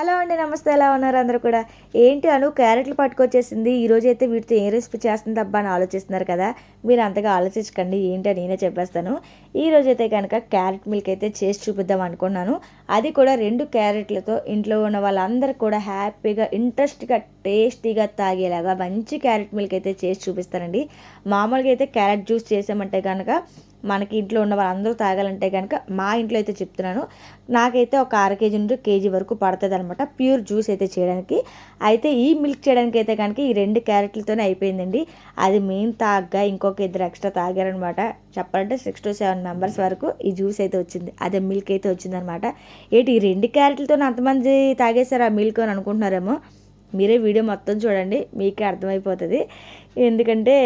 Hello అండి నమస్తే. ఎలా ఉన్నారు అందరూ కూడా? ఏంటి అను క్యారెట్లు పట్టుకొచ్చేసింది. ఈ రోజు అయితే వీటితో ఏ రెసిపీ చేస్తుంది అబ్బా అని ఆలోచిస్తున్నారు కదా. మీరు అంతగా ఆలోచించకండి ఏంటి నేనే చెప్పేస్తాను. ఈ అయితే కనుక క్యారెట్ మిల్క్ అయితే చేసి చూపిద్దాం అనుకున్నాను. అది కూడా రెండు క్యారెట్లతో ఇంట్లో ఉన్న వాళ్ళందరూ కూడా హ్యాపీగా ఇంట్రెస్ట్గా టేస్టీగా తాగేలాగా మంచి క్యారెట్ మిల్క్ అయితే చేసి చూపిస్తానండి మామూలుగా అయితే క్యారెట్ జ్యూస్ చేసామంటే కనుక మనకి ఇంట్లో ఉన్న వాళ్ళందరూ తాగాలంటే కనుక మా ఇంట్లో అయితే చెప్తున్నాను. నాకైతే ఒక అర కేజీ నుండి కేజీ వరకు పడుతుంది అనమాట ప్యూర్ జ్యూస్ అయితే చేయడానికి. అయితే ఈ మిల్క్ చేయడానికి అయితే కనుక ఈ రెండు క్యారెట్లతోనే అయిపోయిందండి. అది మెయిన్ తాగ్గా ఇంకొక ఇద్దరు ఎక్స్ట్రా తాగారనమాట చెప్పాలంటే సిక్స్ టు సెవెన్ మెంబర్స్ వరకు ఈ జ్యూస్ అయితే వచ్చింది. అదే మిల్క్ అయితే వచ్చిందనమాట ఏంటి ఈ రెండు క్యారెట్లతో అంతమంది తాగేశారు ఆ మిల్క్ అని అనుకుంటున్నారేమో? మీరే వీడియో మొత్తం చూడండి మీకే అర్థమైపోతుంది. ఎందుకంటే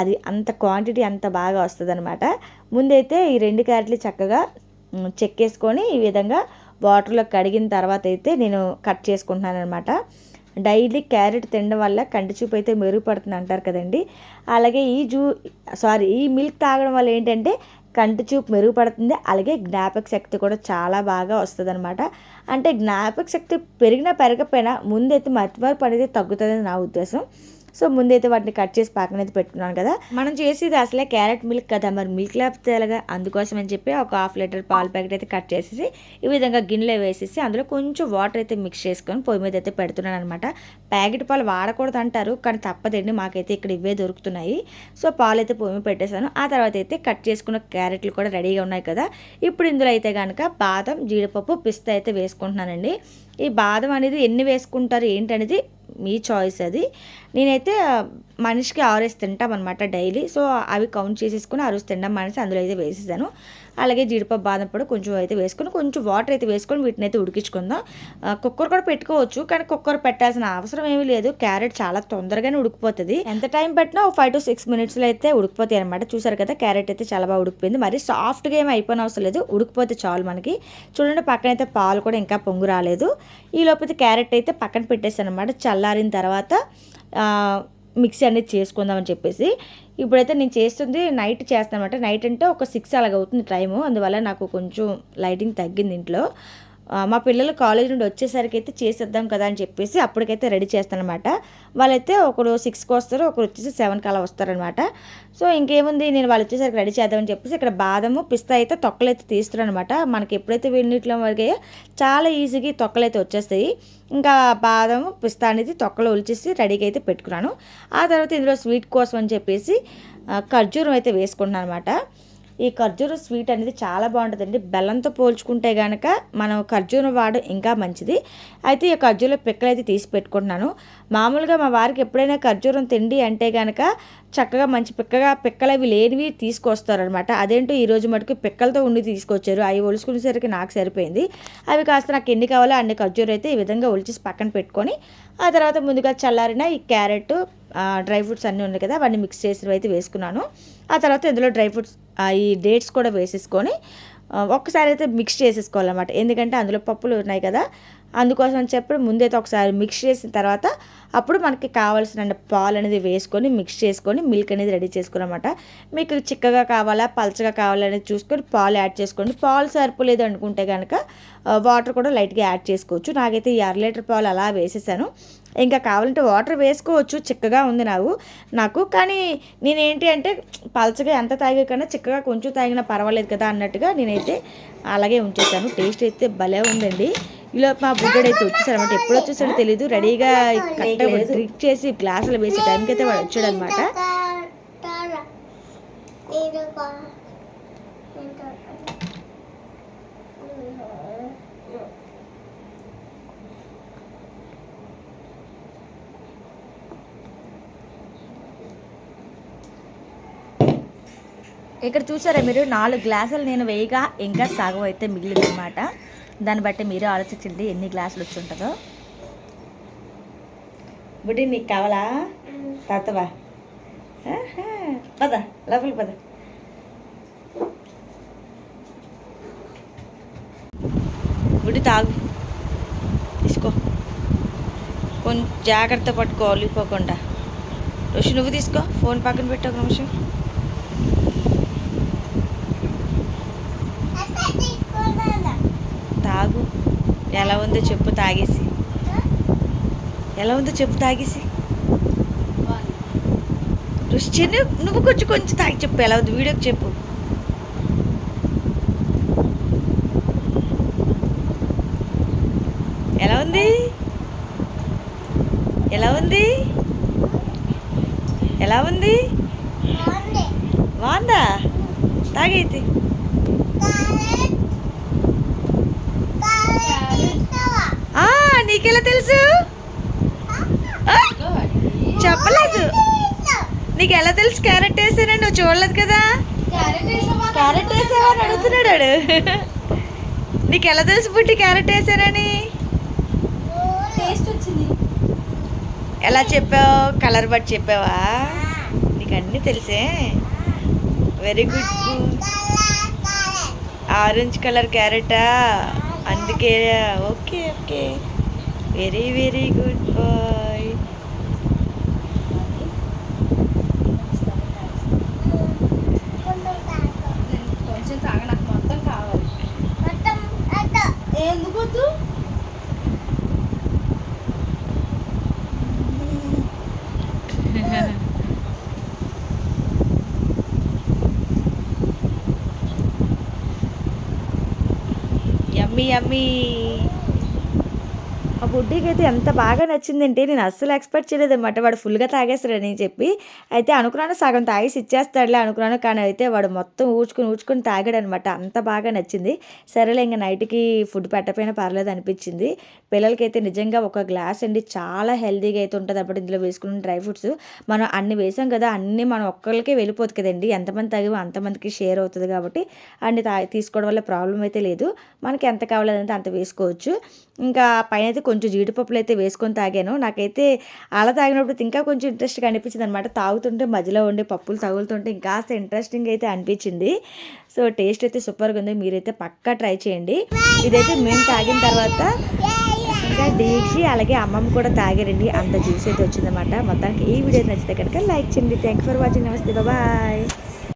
అది అంత క్వాంటిటీ అంత బాగా వస్తుంది అనమాట ముందైతే ఈ రెండు క్యారెట్లు చక్కగా చెక్కేసుకొని ఈ విధంగా వాటర్లో కడిగిన తర్వాత అయితే నేను కట్ చేసుకుంటున్నాను అనమాట డైలీ క్యారెట్ తినడం వల్ల కంటి చూపు అయితే మెరుగుపడుతుంది అంటారు కదండి. అలాగే ఈ జూ సారీ ఈ మిల్క్ తాగడం వల్ల ఏంటంటే కంటి చూపు మెరుగుపడుతుంది. అలాగే జ్ఞాపక శక్తి కూడా చాలా బాగా వస్తుంది అనమాట అంటే జ్ఞాపక శక్తి పెరిగినా పెరగకపోయినా ముందైతే మతిమరుపు అనేది తగ్గుతుంది నా ఉద్దేశం. సో ముందైతే వాటిని కట్ చేసి పక్కన అయితే పెట్టుకున్నాను కదా. మనం చేసేది అసలే క్యారెట్ మిల్క్ కదా మరి. మిల్క్ లేకపోతే ఎలాగా? అందుకోసం అని చెప్పి ఒక హాఫ్ లీటర్ పాల ప్యాకెట్ అయితే కట్ చేసేసి ఈ విధంగా గిన్నెలో వేసేసి అందులో కొంచెం వాటర్ అయితే మిక్స్ చేసుకొని పొయ్యి మీద అయితే పెడుతున్నాను అనమాట ప్యాకెట్ పాలు వాడకూడదు అంటారు కానీ తప్పదండి. మాకైతే ఇక్కడ ఇవే దొరుకుతున్నాయి. సో పాలు అయితే పొమ్మి పెట్టేశాను. ఆ తర్వాత అయితే కట్ చేసుకున్న క్యారెట్లు కూడా రెడీగా ఉన్నాయి కదా. ఇప్పుడు ఇందులో అయితే కనుక బాదం జీడిపప్పు పిస్తా అయితే వేసుకుంటున్నానండి. ఈ బాదం అనేది ఎన్ని వేసుకుంటారు ఏంటనేది మీ చాయిస్ అది. నేనైతే మనిషికి ఆరేసి తింటాం అనమాట డైలీ. సో అవి కౌంట్ చేసేసుకుని ఆ తినడం మనిషి అందులో అయితే వేసేసాను. అలాగే జీడిపప్పు బాదం పొడి కొంచెం అయితే వేసుకొని కొంచెం వాటర్ అయితే వేసుకొని వీటిని అయితే ఉడికించుకుందాం. కుక్కర్ కూడా పెట్టుకోవచ్చు కానీ కుక్కర్ పెట్టాల్సిన అవసరం ఏమీ లేదు. క్యారెట్ చాలా తొందరగానే ఉడికిపోతుంది. ఎంత టైం పెట్టినా ఒక ఫైవ్ టు సిక్స్ మినిట్స్లో అయితే ఉడికిపోతాయి అనమాట చూసారు కదా క్యారెట్ అయితే చాలా బాగా ఉడికిపోయింది. మరి సాఫ్ట్గా ఏమి అయిపోయిన అవసరం లేదు ఉడికిపోతే చాలు మనకి. చూడండి పక్కన అయితే పాలు కూడా ఇంకా పొంగు రాలేదు. ఈ లోపల క్యారెట్ అయితే పక్కన పెట్టేసాను అనమాట చల్లారిన తర్వాత మిక్సీ అనేది చేసుకుందామని చెప్పేసి. ఇప్పుడైతే నేను చేస్తుంది నైట్ చేస్తాను అనమాట నైట్ అంటే ఒక సిక్స్ అలాగ అవుతుంది టైము. అందువల్ల నాకు కొంచెం లైటింగ్ తగ్గింది ఇంట్లో. మా పిల్లలు కాలేజ్ నుండి వచ్చేసరికి అయితే చేసేద్దాం కదా అని చెప్పేసి అప్పటికైతే రెడీ చేస్తానమాట వాళ్ళైతే ఒకడు సిక్స్కి వస్తారు ఒకరు వచ్చేసి సెవెన్కి అలా వస్తారనమాట సో ఇంకేముంది నేను వాళ్ళు వచ్చేసరికి రెడీ చేద్దామని చెప్పేసి ఇక్కడ బాదము పిస్తా అయితే తొక్కలు అయితే తీస్తున్నాను అనమాట మనకి ఎప్పుడైతే వీడినీటిలో వరకే చాలా ఈజీగా తొక్కలు అయితే వచ్చేస్తాయి. ఇంకా బాదము పిస్తా అనేది తొక్కలు ఒలిచేసి రెడీగా అయితే పెట్టుకున్నాను. ఆ తర్వాత ఇందులో స్వీట్ కోసం అని చెప్పేసి ఖర్జూరం అయితే వేసుకుంటున్నాను అనమాట ఈ ఖర్జూరం స్వీట్ అనేది చాలా బాగుంటుందండి. బెల్లంతో పోల్చుకుంటే కనుక మనం ఖర్జూరం వాడడం ఇంకా మంచిది. అయితే ఈ ఖర్జూర పిక్కలు అయితే తీసి పెట్టుకుంటున్నాను. మామూలుగా మా వారికి ఎప్పుడైనా ఖర్జూరం తిండి అంటే కనుక చక్కగా మంచి పిక్కగా పిక్కలు అవి లేనివి తీసుకొస్తారనమాట. అదేంటో ఈ రోజు మటుకు పిక్కలతో ఉండి తీసుకొచ్చారు. అవి ఒలుసుకునేసరికి నాకు సరిపోయింది. అవి కాస్త నాకు ఎన్ని కావాలో అన్ని ఖర్జూరం అయితే ఈ విధంగా ఒలిచేసి పక్కన పెట్టుకొని ఆ తర్వాత ముందుగా చల్లారిన ఈ క్యారెట్ డ్రై ఫ్రూట్స్ అన్నీ ఉన్నాయి కదా అవన్నీ మిక్స్ చేసినవి అయితే వేసుకున్నాను. ఆ తర్వాత ఇందులో డ్రై ఫ్రూట్స్ ఈ డేట్స్ కూడా వేసేసుకొని ఒక్కసారి అయితే మిక్స్ చేసేసుకోవాలన్నమాట. ఎందుకంటే అందులో పప్పులు ఉన్నాయి కదా అందుకోసం అని చెప్పి ముందైతే ఒకసారి మిక్స్ చేసిన తర్వాత అప్పుడు మనకి కావాల్సిన పాలు అనేది వేసుకొని మిక్స్ చేసుకొని మిల్క్ అనేది రెడీ చేసుకున్నమాట. మీకు చిక్కగా కావాలా పలచగా కావాలనేది చూసుకొని పాలు యాడ్ చేసుకోండి. పాలు సరిపోలేదు అనుకుంటే కనుక వాటర్ కూడా లైట్గా యాడ్ చేసుకోవచ్చు. నాకైతే ఈ అర లీటర్ పాలు అలా వేసేసాను. ఇంకా కావాలంటే వాటర్ వేసుకోవచ్చు. చిక్కగా ఉంది నాకు నాకు. కానీ నేనేంటి అంటే పలచగా ఎంత తాగే కన్నా చిక్కగా కొంచెం తాగినా పర్వాలేదు కదా అన్నట్టుగా నేనైతే అలాగే ఉంచేసాను. టేస్ట్ అయితే భలే ఉందండి. ఇలా మా బుడ్డోడు అయితే వచ్చేసాడు అనమాట ఎప్పుడు వచ్చేసాడో తెలియదు రెడీగా కరెక్ట్గా డ్రిక్ చేసి గ్లాసులు వేసే టైంకి అయితే వాడు వచ్చాడు అనమాట ఇక్కడ చూసారా మీరు? నాలుగు గ్లాసులు నేను వేయగా ఇంకా సగం అయితే మిగిలిందనమాట దాన్ని బట్టి మీరు ఆలోచించండి ఎన్ని గ్లాసులు వచ్చి ఉంటుందో. బుడ్డి నీకు కావాలా? తాతవా పద లోపలికి పద. బుడ్డి తాగు. తీసుకో. కొంచెం జాగ్రత్త పట్టుకో ఒలిపోకుండా రుషి నువ్వు తీసుకో. ఫోన్ పక్కన పెట్టు ఒక నిమిషం తాగు ఎలా ఉందో చెప్పు తాగేసి. ఎలా ఉందో చెప్పు తాగేసి. రుచి నువ్వు కొంచెం కొంచెం తాగి చెప్పు ఎలా ఉంది వీడియోకి చెప్పు. ఎలా ఉంది? ఎలా ఉంది? ఎలా ఉంది? బాగుందా. తాగైతే ఆ, నీకెలా తెలుసు? చెప్పలేదు. నీకు ఎలా తెలుసు క్యారెట్ వేసానని నువ్వు చూడలేదు కదా? క్యారెట్ వేసావా అని అడుగుతున్నాడు వాడు. నీకు ఎలా తెలుసు పుట్టి క్యారెట్ వేసానని ఎలా చెప్పావు? కలర్ బట్టి చెప్పావా? నీకు అన్నీ తెలిసే. వెరీ గుడ్ ఆరెంజ్ కలర్ క్యారెటా? అందుకే okay okay. Very very good boy కొంచెం తాగ నాకు మొత్తం కావాలి ఎందుకు వద్దు యమ్మీ యమ్మీ ఆ బుడ్డికి అయితే ఎంత బాగా నచ్చిందంటే నేను అస్సలు ఎక్స్పెక్ట్ చేయలేదన్నమాట. వాడు ఫుల్గా తాగేస్తాడని చెప్పి. అయితే అనుకున్నాను సగం తాగేసి ఇచ్చేస్తాడులే అనుకున్నాను కానీ అయితే వాడు మొత్తం ఊడ్చుకుని ఊడ్చుకుని తాగాడనమాట అంత బాగా నచ్చింది. సరేలే ఇంకా నైట్కి ఫుడ్ పెట్టకపోయినా పర్లేదు అనిపించింది. పిల్లలకైతే నిజంగా ఒక గ్లాస్ అండి చాలా హెల్తీగా అయితే ఉంటుంది. అప్పుడు ఇందులో వేసుకున్న డ్రై ఫ్రూట్స్. మనం అన్ని వేసాం కదా అన్ని మనం ఒక్కరికే వెళ్ళిపోదు కదండి. ఎంతమంది తగివో అంతమందికి షేర్ అవుతుంది కాబట్టి అన్ని తా తీసుకోవడం వల్ల ప్రాబ్లం అయితే లేదు. మనకి ఎంత కావాలంటే అంత వేసుకోవచ్చు. ఇంకా పైన అయితే కొంచెం జీడిపప్పులు అయితే వేసుకొని తాగాను. నాకైతే అలా తాగినప్పుడు ఇంకా కొంచెం ఇంట్రెస్ట్గా అనిపించింది అనమాట తాగుతుంటే మధ్యలో ఉండే పప్పులు తగులుతుంటే ఇంకాస్త ఇంట్రెస్టింగ్ అయితే అనిపించింది. సో టేస్ట్ అయితే సూపర్గా ఉంది. మీరైతే పక్కా ట్రై చేయండి. ఇదైతే మేము తాగిన తర్వాత ఇంకా డీజీ అలాగే అమ్మమ్మ కూడా తాగారండి. అంత జ్యూస్ అయితే వచ్చిందన్నమాట. మొత్తానికి ఈ వీడియో నచ్చితే కనుక లైక్ చేయండి. థ్యాంక్ ఫర్ వాచింగ్ నమస్తే బాయ్